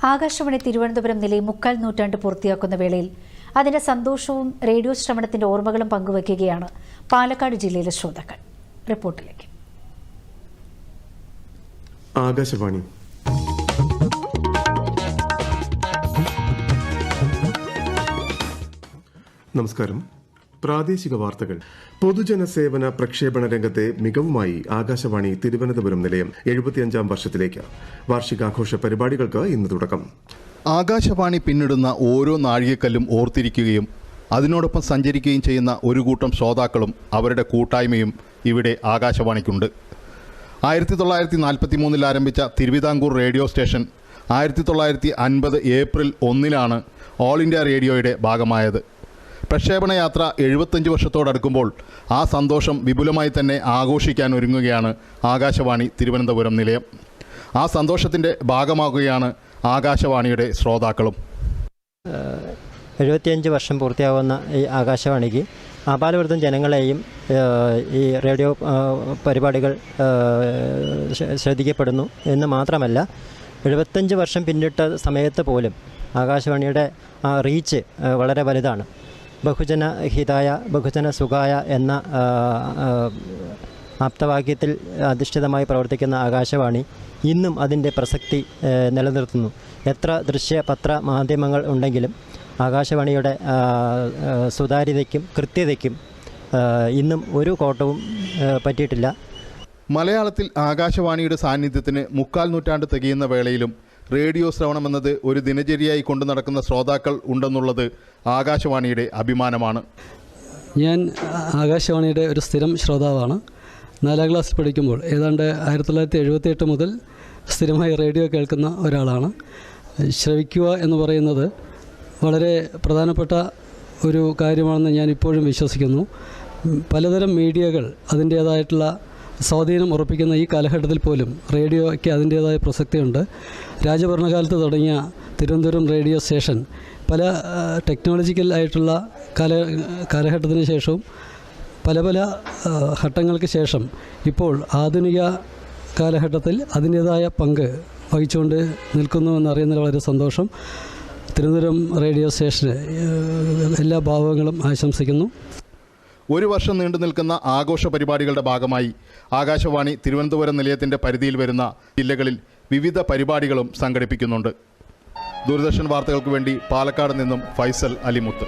ആകാശവാണി തിരുവനന്തപുരം നിലയം മുക്കാൽ നൂറ്റാണ്ട് പൂർത്തിയാക്കുന്ന വേളയിൽ അതിന്റെ സന്തോഷവും റേഡിയോ ശ്രവണത്തിന്റെ ഓർമ്മകളും പങ്കുവയ്ക്കുകയാണ് പാലക്കാട് ജില്ലയിലെ ശ്രോതാക്കൾ. റിപ്പോർട്ടിലേക്ക്. ആകാശവാണി. നമസ്കാരം. പ്രാദേശിക വാർത്തകൾ. പൊതുജന സേവന പ്രക്ഷേപണ രംഗത്തെ മികവുമായി ആകാശവാണി തിരുവനന്തപുരം നിലയം എഴുപത്തിയഞ്ചാം വർഷത്തിലേക്ക്. വാർഷികാഘോഷ പരിപാടികൾക്ക് ഇന്ന് തുടക്കം. ആകാശവാണി പിന്നിടുന്ന ഓരോ നാഴികക്കല്ലും ഓർത്തിരിക്കുകയും അതിനോടൊപ്പം സഞ്ചരിക്കുകയും ചെയ്യുന്ന ഒരു കൂട്ടം ശ്രോതാക്കളും അവരുടെ കൂട്ടായ്മയും ഇവിടെ ആകാശവാണിക്കുണ്ട്. ആയിരത്തി തൊള്ളായിരത്തി നാൽപ്പത്തി മൂന്നിൽ ആരംഭിച്ച തിരുവിതാംകൂർ റേഡിയോ സ്റ്റേഷൻ ആയിരത്തി തൊള്ളായിരത്തി അൻപത് ഏപ്രിൽ ഒന്നിലാണ് ഓൾ ഇന്ത്യ റേഡിയോയുടെ ഭാഗമായത്. പ്രക്ഷേപണ യാത്ര എഴുപത്തഞ്ച് വർഷത്തോടടുക്കുമ്പോൾ ആ സന്തോഷം വിപുലമായി തന്നെ ആഘോഷിക്കാൻ ഒരുങ്ങുകയാണ് ആകാശവാണി തിരുവനന്തപുരം നിലയം. ആ സന്തോഷത്തിന്റെ ഭാഗമാകുകയാണ് ആകാശവാണിയുടെ ശ്രോതാക്കളും. എഴുപത്തിയഞ്ച് വർഷം പൂർത്തിയാകുന്ന ഈ ആകാശവാണിക്ക് ആപാലവൃത്തം ജനങ്ങളെയും ഈ റേഡിയോ പരിപാടികൾ ശ്രദ്ധിക്കപ്പെടുന്നു എന്ന് മാത്രമല്ല എഴുപത്തഞ്ച് വർഷം പിന്നിട്ട സമയത്ത് പോലും ആകാശവാണിയുടെ റീച്ച് വളരെ വലുതാണ്. ബഹുജന ഹിതായ ബഹുജന സുഖായ എന്ന ആപ്തവാക്യത്തിൽ അധിഷ്ഠിതമായി പ്രവർത്തിക്കുന്ന ആകാശവാണി ഇന്നും അതിന്റെ പ്രസക്തി നിലനിർത്തുന്നു. എത്ര ദൃശ്യ പത്ര മാധ്യമങ്ങൾ ഉണ്ടെങ്കിലും ആകാശവാണിയുടെ സുതാര്യതയ്ക്കും കൃത്യതയ്ക്കും ഇന്നും ഒരു കോട്ടവും പറ്റിയിട്ടില്ല. മലയാളത്തിൽ ആകാശവാണിയുടെ സാന്നിധ്യത്തിന് മുക്കാൽ നൂറ്റാണ്ട് തികയുന്ന വേളയിലും റേഡിയോ ശ്രവണം എന്നത് ഒരു ദിനചര്യയായി കൊണ്ടു നടക്കുന്ന ശ്രോതാക്കൾ ഉണ്ടെന്നുള്ളത് ആകാശവാണിയുടെ അഭിമാനമാണ്. ഞാൻ ആകാശവാണിയുടെ ഒരു സ്ഥിരം ശ്രോതാവാണ്. നാലാം ക്ലാസ്സിൽ പഠിക്കുമ്പോൾ ഏതാണ്ട് ആയിരത്തി തൊള്ളായിരത്തി എഴുപത്തി എട്ട് മുതൽ സ്ഥിരമായി റേഡിയോ കേൾക്കുന്ന ഒരാളാണ്. ശ്രവിക്കുക എന്ന് പറയുന്നത് വളരെ പ്രധാനപ്പെട്ട ഒരു കാര്യമാണെന്ന് ഞാൻ ഇപ്പോഴും വിശ്വസിക്കുന്നു. പലതരം മീഡിയകൾ അതിന്റേതായിട്ടുള്ള സ്വാധീനം ഉറപ്പിക്കുന്ന ഈ കാലഘട്ടത്തിൽ പോലും റേഡിയോയ്ക്ക് അതിന്റേതായ പ്രസക്തിയുണ്ട്. രാജഭരണകാലത്ത് തുടങ്ങിയ തിരുവനന്തപുരം റേഡിയോ സ്റ്റേഷൻ പല ടെക്നോളജിക്കൽ ആയിട്ടുള്ള കാല കാലഘട്ടത്തിന് ശേഷവും പല പല ഘട്ടങ്ങൾക്ക് ശേഷം ഇപ്പോൾ ആധുനിക കാലഘട്ടത്തിൽ അതിന്റേതായ പങ്ക് വഹിച്ചുകൊണ്ട് നിൽക്കുന്നു എന്നറിയുന്നതിൽ വളരെ സന്തോഷം. തിരുവനന്തപുരം റേഡിയോ സ്റ്റേഷന് എല്ലാ ഭാവങ്ങളും ആശംസിക്കുന്നു. ഒരു വർഷം നീണ്ടു നിൽക്കുന്ന ആഘോഷ പരിപാടികളുടെ ഭാഗമായി ആകാശവാണി തിരുവനന്തപുരം നിലയത്തിന്റെ പരിധിയിൽ വരുന്ന ജില്ലകളിൽ വിവിധ പരിപാടികളും സംഘടിപ്പിക്കുന്നുണ്ട്. ദൂരദർശൻ വാർത്തകൾക്ക് വേണ്ടി പാലക്കാട് നിന്നും ഫൈസൽ അലിമുത്ത്.